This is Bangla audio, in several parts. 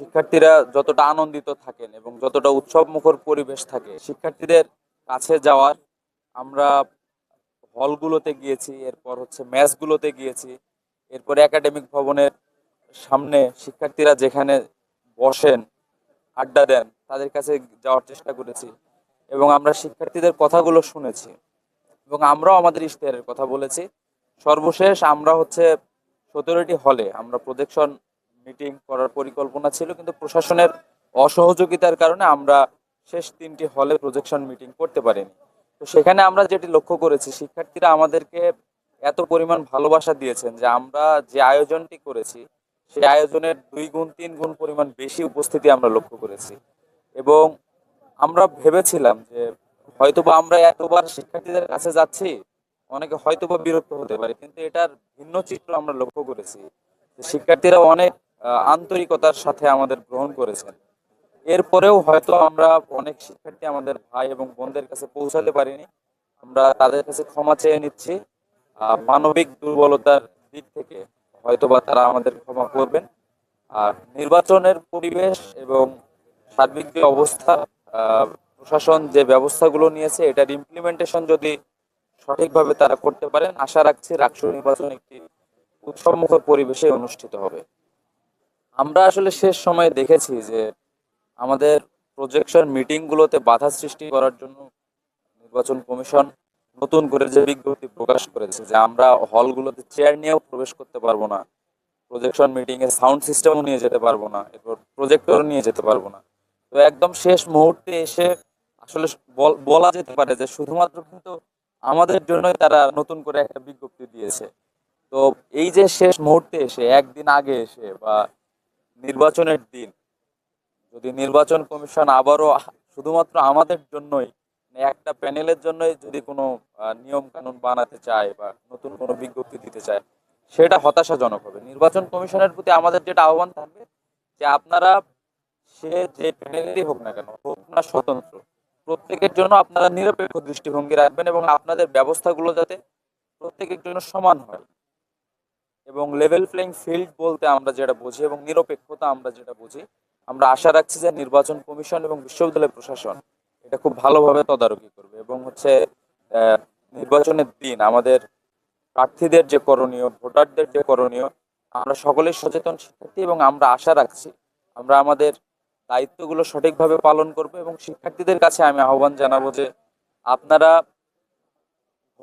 শিক্ষার্থীরা যতটা আনন্দিত থাকেন এবং যতটা উৎসব মুখর পরিবেশ থাকে, শিক্ষার্থীদের কাছে যাওয়ার আমরা হলগুলোতে গিয়েছি, এরপর হচ্ছে ম্যাচগুলোতে গিয়েছি, এরপর একাডেমিক ভবনের সামনে শিক্ষার্থীরা যেখানে বসেন, আড্ডা দেন, তাদের কাছে যাওয়ার চেষ্টা করেছি এবং আমরা শিক্ষার্থীদের কথাগুলো শুনেছি এবং আমরাও আমাদের ইশতেহারের কথা বলেছি। সর্বশেষ আমরা হচ্ছে সতেরোটি হলে আমরা প্রজেকশন মিটিং করার পরিকল্পনা ছিল, কিন্তু প্রশাসনের অসহযোগিতার কারণে আমরা শেষ তিনটি হলে প্রজেকশন মিটিং করতে পারিনি। তো সেখানে আমরা যেটি লক্ষ্য করেছি, শিক্ষার্থীরা আমাদেরকে এত পরিমাণ ভালোবাসা দিয়েছেন যে আমরা যে আয়োজনটি করেছি, সেই আয়োজনের দুই গুণ, তিন গুণ পরিমাণ বেশি উপস্থিতি আমরা লক্ষ্য করেছি। এবং আমরা ভেবেছিলাম যে হয়তোবা আমরা এতবার শিক্ষার্থীদের কাছে যাচ্ছি, অনেকে হয়তোবা বিরক্ত হতে পারে, কিন্তু এটার ভিন্ন চিত্র আমরা লক্ষ্য করেছি। শিক্ষার্থীরা অনেক আন্তরিকতার সাথে আমাদের গ্রহণ করেছেন। এরপরেও হয়তো আমরা অনেক শিক্ষার্থী আমাদের ভাই এবং বোনদের কাছে পৌঁছাতে পারিনি। আমরা তাদের কাছে ক্ষমা চেয়ে নিচ্ছি। মানবিক দুর্বলতার দিক থেকে হয়তো বা তারা আমাদের ক্ষমা করবেন। আর নির্বাচনের পরিবেশ এবং সার্বিক যে অবস্থা প্রশাসন যে ব্যবস্থাগুলো নিয়েছে, এটার ইমপ্লিমেন্টেশন যদি সঠিকভাবে তারা করতে পারেন, আশা রাখছি রাষ্ট্র নির্বাচন একটি উৎসবমুখর পরিবেশে অনুষ্ঠিত হবে। আমরা আসলে শেষ সময়ে দেখেছি যে আমাদের প্রজেকশন মিটিংগুলোতে বাধা সৃষ্টি করার জন্য নির্বাচন কমিশন নতুন করে যে বিজ্ঞপ্তি প্রকাশ করেছে যে আমরা হলগুলোতে চেয়ার নিয়েও প্রবেশ করতে পারব না প্রজেকশন মিটিং এ সাউন্ড সিস্টেমও নিয়ে যেতে পারব না, এরপর প্রজেক্টরও নিয়ে যেতে পারব না। তো একদম শেষ মুহূর্তে এসে আসলে বলা যেতে পারে যে শুধুমাত্র কিন্তু আমাদের জন্যই তারা নতুন করে একটা বিজ্ঞপ্তি দিয়েছে। তো এই যে শেষ মুহূর্তে এসে, একদিন আগে এসে বা নির্বাচনের দিন। যদি নির্বাচন কমিশন আবারও শুধুমাত্র আমাদের জন্যই মানে একটা প্যানেলের জন্যই যদি কোনো নিয়ম কানুন বানাতে চায় বা নতুন কোনো বিজ্ঞপ্তি দিতে চায়, সেটা হতাশাজনক হবে। নির্বাচন কমিশনের প্রতি আমাদের যেটা আহ্বান থাকবে, যে আপনারা সে যে প্যানেলেরই হোক না কেন, হোক না স্বতন্ত্র, প্রত্যেকের জন্য আপনারা নিরপেক্ষ দৃষ্টিভঙ্গি রাখবেন এবং আপনাদের ব্যবস্থাগুলো যাতে প্রত্যেকের জন্য সমান হয়। এবং লেভেল প্লেইং ফিল্ড বলতে আমরা যেটা বুঝি এবং নিরপেক্ষতা আমরা যেটা বুঝি, আমরা আশা রাখছি যে নির্বাচন কমিশন এবং বিশ্ববিদ্যালয় প্রশাসন এটা খুব ভালোভাবে তদারকি করবে এবং হচ্ছে নির্বাচনের দিন আমাদের প্রার্থীদের যে করণীয়, ভোটারদের যে করণীয়, আমরা সকলেই সচেতন শিক্ষার্থী এবং আমরা আশা রাখছি আমরা আমাদের দায়িত্বগুলো সঠিকভাবে পালন করব এবং শিক্ষার্থীদের কাছে আমি আহ্বান জানাব যে আপনারা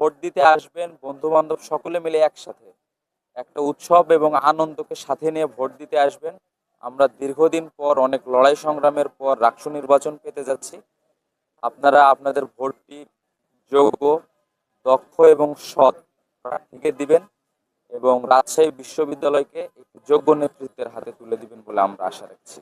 ভোট দিতে আসবেন বন্ধু বান্ধব সকলে মিলে একসাথে। একটা উৎসব এবং আনন্দকে সাথে নিয়ে ভোট দিতে আসবেন। আমরা দীর্ঘদিন পর অনেক লড়াই সংগ্রামের পর রাষ্ট্র নির্বাচন পেতে যাচ্ছি। আপনারা আপনাদের ভোটটি যোগ্য, দক্ষ এবং সৎ প্রার্থীকে দিবেন এবং রাজশাহী বিশ্ববিদ্যালয়কে যোগ্য নেতৃত্বের হাতে তুলে দিবেন বলে আমরা আশা রাখছি।